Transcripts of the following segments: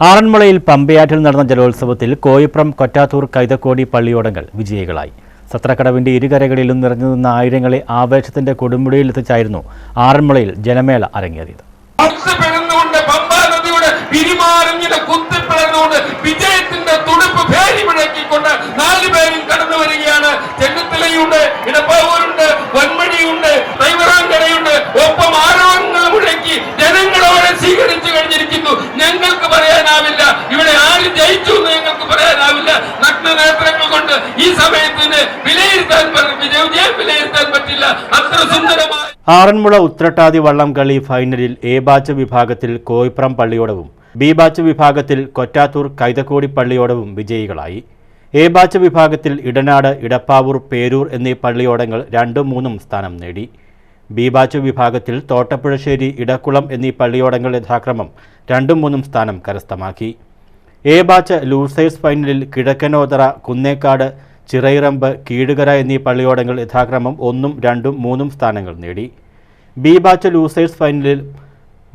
ആറന്മുളയിൽ പമ്പയാറ്റിൽ നടന്ന ജലോത്സവത്തിൽ കോയിപ്രം കൊറ്റാത്തൂർ കൈതക്കോടി പള്ളിയോടങ്ങൾ വിജയികളായി. സത്രക്കടവിന്റെ ഇരുകരകളിലും നിറഞ്ഞു നിന്ന ആയിരങ്ങളെ ആവേശത്തിന്റെ കൊടുമുടിയിൽ എത്തിച്ചായിരുന്നു ആറന്മുളയിൽ ജനമേള അരങ്ങേറിയത്. കുത്തിപ്പിളർന്നുകൊണ്ട് പറ്റില്ല. അത്ര ആറന്മുള ഉത്രട്ടാതി വള്ളം കളി ഫൈനലിൽ എ ബാച്ച് വിഭാഗത്തിൽ കോയിപ്രം പള്ളിയോടവും ബി ബാച്ച് വിഭാഗത്തിൽ കൊറ്റാത്തൂർ കൈതക്കോടി പള്ളിയോടവും വിജയികളായി. എ ബാച്ച് വിഭാഗത്തിൽ ഇടനാട് ഇടപ്പാവൂർ പേരൂർ എന്നീ പള്ളിയോടങ്ങൾ രണ്ടും മൂന്നും സ്ഥാനം നേടി. ബി ബാച്ച് വിഭാഗത്തിൽ തോട്ടപ്പുഴശ്ശേരി ഇടക്കുളം എന്നീ പള്ളിയോടങ്ങൾ യഥാക്രമം രണ്ടും മൂന്നും സ്ഥാനം കരസ്ഥമാക്കി. എ ബാച്ച് ലൂസേഴ്സ് ഫൈനലിൽ കിഴക്കനോതറ കുന്നേക്കാട് ചിറയിറമ്പ് കീഴുകര എന്നീ പള്ളിയോടങ്ങൾ യഥാക്രമം ഒന്നും രണ്ടും മൂന്നും സ്ഥാനങ്ങൾ നേടി. ബി ബാച്ച് ലൂസേഴ്സ് ഫൈനലിൽ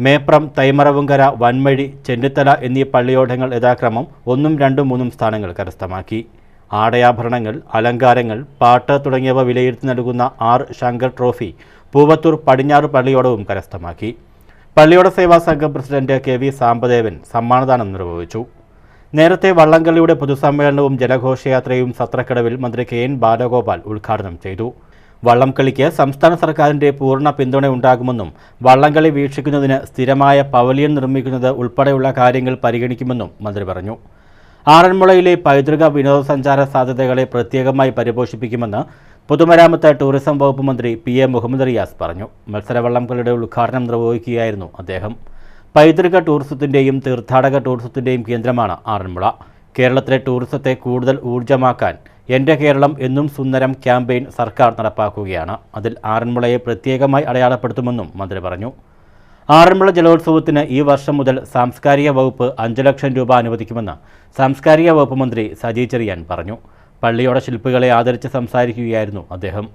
മേപ്രം തൈമറവുങ്കര വൻമഴി ചെന്നിത്തല എന്നീ പള്ളിയോടങ്ങൾ യഥാക്രമം ഒന്നും രണ്ടും മൂന്നും സ്ഥാനങ്ങൾ കരസ്ഥമാക്കി. ആടയാഭരണങ്ങൾ അലങ്കാരങ്ങൾ പാട്ട് തുടങ്ങിയവ വിലയിരുത്തി നൽകുന്ന ആർ ശങ്കർ ട്രോഫി പൂവത്തൂർ പടിഞ്ഞാറ് പള്ളിയോടവും കരസ്ഥമാക്കി. പള്ളിയോട സേവാ സംഘം പ്രസിഡന്റ് കെ വി സാമ്പദേവൻ സമ്മാനദാനം നിർവഹിച്ചു. നേരത്തെ വള്ളംകളിയുടെ പൊതുസമ്മേളനവും ജലഘോഷയാത്രയും സത്രക്കടവിൽ മന്ത്രി കെ എൻ ബാലഗോപാൽ ഉദ്ഘാടനം ചെയ്തു. വള്ളംകളിക്ക് സംസ്ഥാന സർക്കാരിന്റെ പൂർണ പിന്തുണ ഉണ്ടാകുമെന്നും വള്ളംകളി വീക്ഷിക്കുന്നതിന് സ്ഥിരമായ പവലിയൻ നിർമ്മിക്കുന്നത് ഉൾപ്പെടെയുള്ള കാര്യങ്ങൾ പരിഗണിക്കുമെന്നും മന്ത്രി പറഞ്ഞു. ആറന്മുളയിലെ പൈതൃക വിനോദസഞ്ചാര സാധ്യതകളെ പ്രത്യേകമായി പരിപോഷിപ്പിക്കുമെന്ന് പൊതുമരാമത്ത് ടൂറിസം വകുപ്പ് മന്ത്രി പി എ മുഹമ്മദ് റിയാസ് പറഞ്ഞു. മത്സരവള്ളംകളിയുടെ ഉദ്ഘാടനം നിർവഹിക്കുകയായിരുന്നു അദ്ദേഹം. പൈതൃക ടൂറിസത്തിന്റെയും തീർത്ഥാടക ടൂറിസത്തിന്റെയും കേന്ദ്രമാണ് ആറന്മുള. കേരളത്തിലെ ടൂറിസത്തെ കൂടുതൽ ഊർജമാക്കാൻ എന്റെ കേരളം എന്നും സുന്ദരം ക്യാമ്പയിൻ സർക്കാർ നടപ്പാക്കുകയാണ്. അതിൽ ആറന്മുളയെ പ്രത്യേകമായി അടയാളപ്പെടുത്തുമെന്നും മന്ത്രി പറഞ്ഞു. ആറന്മുള ജലോത്സവത്തിന് ഈ വർഷം മുതൽ സാംസ്കാരിക വകുപ്പ് അഞ്ച് ലക്ഷം രൂപ അനുവദിക്കുമെന്ന് സാംസ്കാരിക വകുപ്പ് മന്ത്രി സജി ചെറിയാൻ പറഞ്ഞു. പള്ളിയോട ശില്പികളെ ആദരിച്ച് സംസാരിക്കുകയായിരുന്നു അദ്ദേഹം.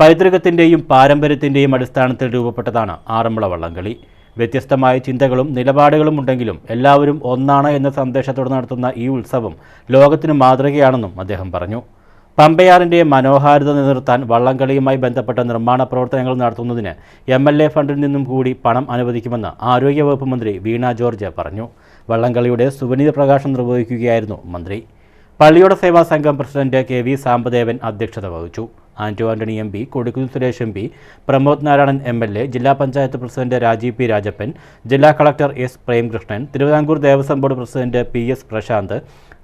പൈതൃകത്തിന്റെയും പാരമ്പര്യത്തിന്റെയും അടിസ്ഥാനത്തിൽ രൂപപ്പെട്ടതാണ് ആറന്മുള വള്ളംകളി. വ്യത്യസ്തമായ ചിന്തകളും നിലപാടുകളും ഉണ്ടെങ്കിലും എല്ലാവരും ഒന്നാണ് എന്ന സന്ദേശത്തോടെ നടത്തുന്ന ഈ ഉത്സവം ലോകത്തിന് മാതൃകയാണെന്നും അദ്ദേഹം പറഞ്ഞു. പമ്പയാറിന്റെ മനോഹാരിത നിലനിർത്താൻ വള്ളംകളിയുമായി ബന്ധപ്പെട്ട നിർമ്മാണ പ്രവർത്തനങ്ങൾ നടത്തുന്നതിന് എം എൽ എ ഫണ്ടിൽ നിന്നും കൂടി പണം അനുവദിക്കുമെന്ന് ആരോഗ്യവകുപ്പ് മന്ത്രി വീണ ജോർജ് പറഞ്ഞു. വള്ളംകളിയുടെ സുവനീർ പ്രകാശം നിർവഹിക്കുകയായിരുന്നു മന്ത്രി. പള്ളിയോട സേവാ സംഘം പ്രസിഡന്റ് കെ വി സാമ്പദേവൻ അധ്യക്ഷത വഹിച്ചു. Anto Antony M P Kodikunnil Suresh M P Pramod Narayanan M L A ജില്ലാ പഞ്ചായത്ത് പ്രസിഡന്റ് രാജീവ് പി രാജപ്പൻ ജില്ലാ collector S Premkrishnan Thiruvithamkoor Devaswom board president P S Prashanth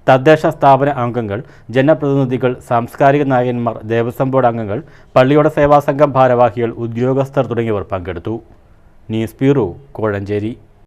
തദ്ദേശ സ്ഥാപന അംഗങ്ങൾ ജനപ്രതിനിധികൾ സാംസ്കാരിക നായകന്മാർ ദേവസ്വം ബോർഡ് അംഗങ്ങൾ പള്ളിയോട സേവാ സംഘം ഭാരവാഹികൾ ഉദ്യോഗസ്ഥർ തുടങ്ങിയവർ പങ്കെടുത്തു. News bureau Kozhencherry.